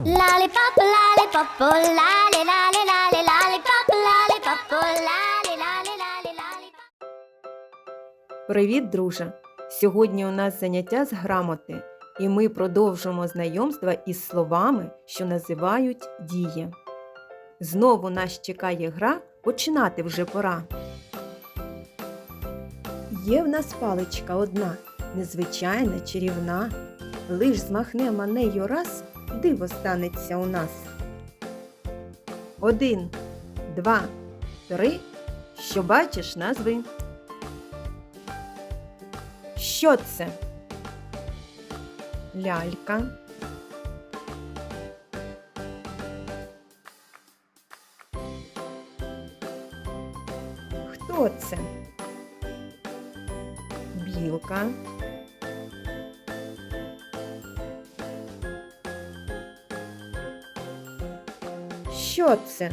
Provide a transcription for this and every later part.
Lollipop, lollipop, lolly, lolly, lolly, lollipop, lollipop, lolly, lolly, lolly, lollipop. Привіт, друже! Сьогодні у нас заняття з грамоти, і ми продовжимо знайомство із словами, що називають дії. Знову нас чекає гра, починати вже пора. Є в нас паличка одна, незвичайна, чарівна. Лиш змахнемо нею раз, диво станеться у нас. Один, два, три. Що бачиш, назви. Що це? Лялька. Хто це? Білка. Що це?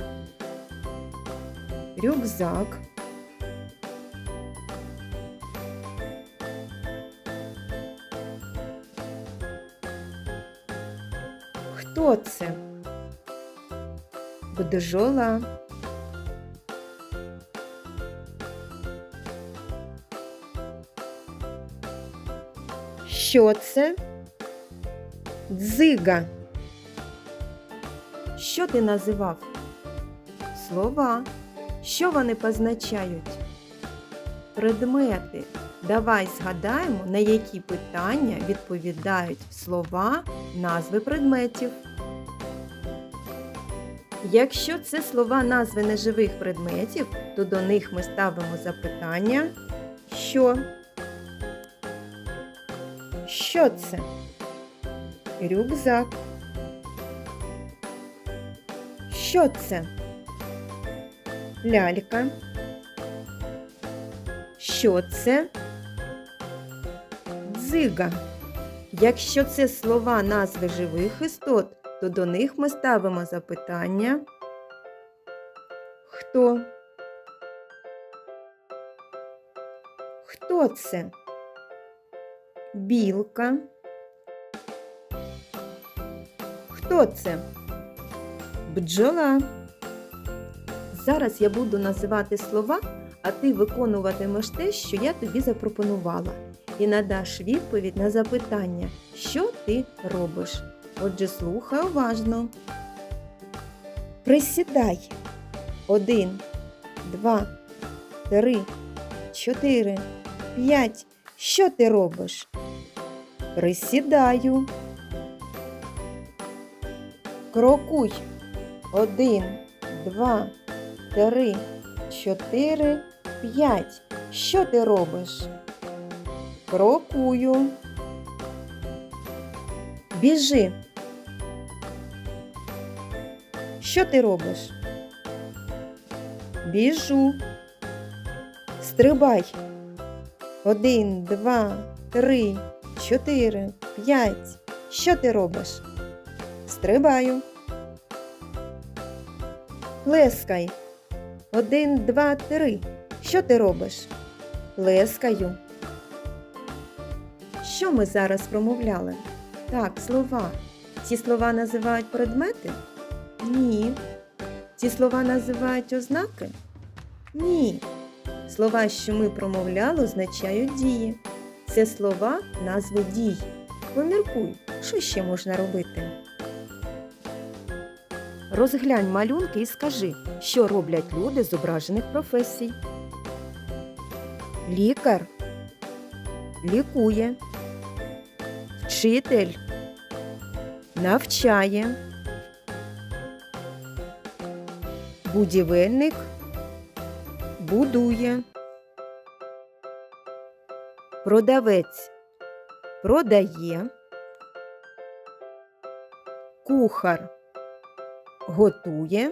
Рюкзак. Хто це? Бджола. Що це? Дзига. Що ти називав? Слова. Що вони позначають? Предмети. Давай згадаємо, на які питання відповідають слова назви предметів. Якщо це слова назви неживих предметів, то до них ми ставимо запитання що? Що це? Рюкзак. Що це? Лялька. Що це? Дзига. Якщо це слова назви живих істот, то до них ми ставимо запитання Хто? Хто це? Білка. Хто це? Бджола. Зараз я буду називати слова, а ти виконуватимеш те, що я тобі запропонувала, і надаш відповідь на запитання, що ти робиш. Отже, слухай уважно. Присідай. Один, два, три, чотири, п'ять. Що ти робиш? Присідаю. Крокуй. Один, два, три, чотири, п'ять. Що ти робиш? Крокую. Біжи. Що ти робиш? Біжу. Стрибай. Один, два, три, чотири, п'ять. Що ти робиш? Стрибаю. Плескай. Один, два, три. Що ти робиш? Плескаю. Що ми зараз промовляли? Так, слова. Ці слова називають предмети? Ні. Ці слова називають ознаки? Ні. Слова, що ми промовляли, означають дії. Це слова назви дій. Поміркуй, що ще можна робити? Розглянь малюнки і скажи, що роблять люди з зображених професій. Лікар лікує. Вчитель навчає. Будівельник будує. Продавець продає. Кухар готує.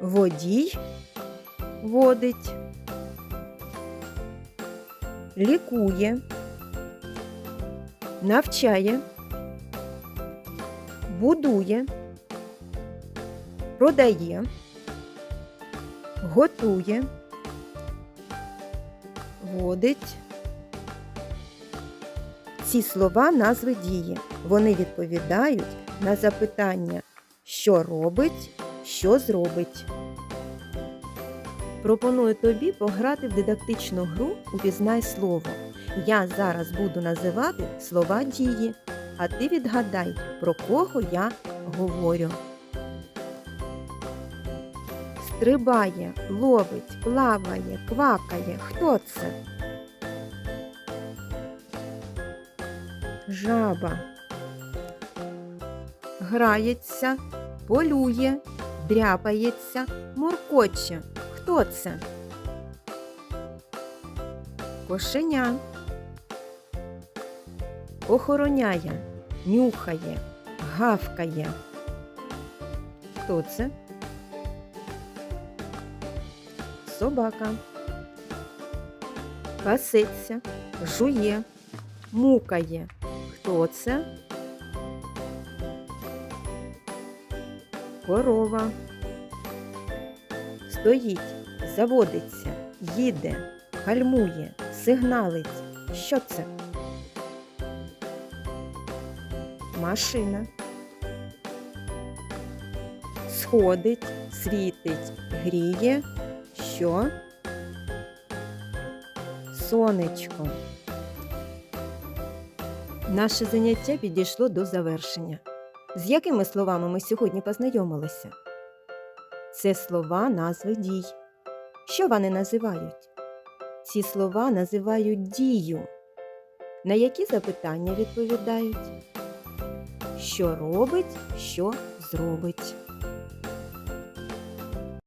Водій водить. Лікує. Навчає. Будує. Продає. Готує. Водить. Ці слова назви дії. Вони відповідають на запитання, що робить, що зробить. Пропоную тобі пограти в дидактичну гру Упізнай слово. Я зараз буду називати слова дії, а ти відгадай, про кого я говорю. Стрибає, ловить, плаває, квакає. Хто це? Жаба. Грається, полює, дряпається, муркоче. Хто це? Кошеня. Охороняє, нюхає, гавкає. Хто це? Собака. Паситься, жує, мукає. Хто це? Корова. Стоїть, заводиться, їде, гальмує, сигналить. Що це? Машина. Сходить, світить, гріє. Що? Сонечко. Наше заняття підійшло до завершення. З якими словами ми сьогодні познайомилися? Це слова назви дій. Що вони називають? Ці слова називають дію. На які запитання відповідають? Що робить, що зробить.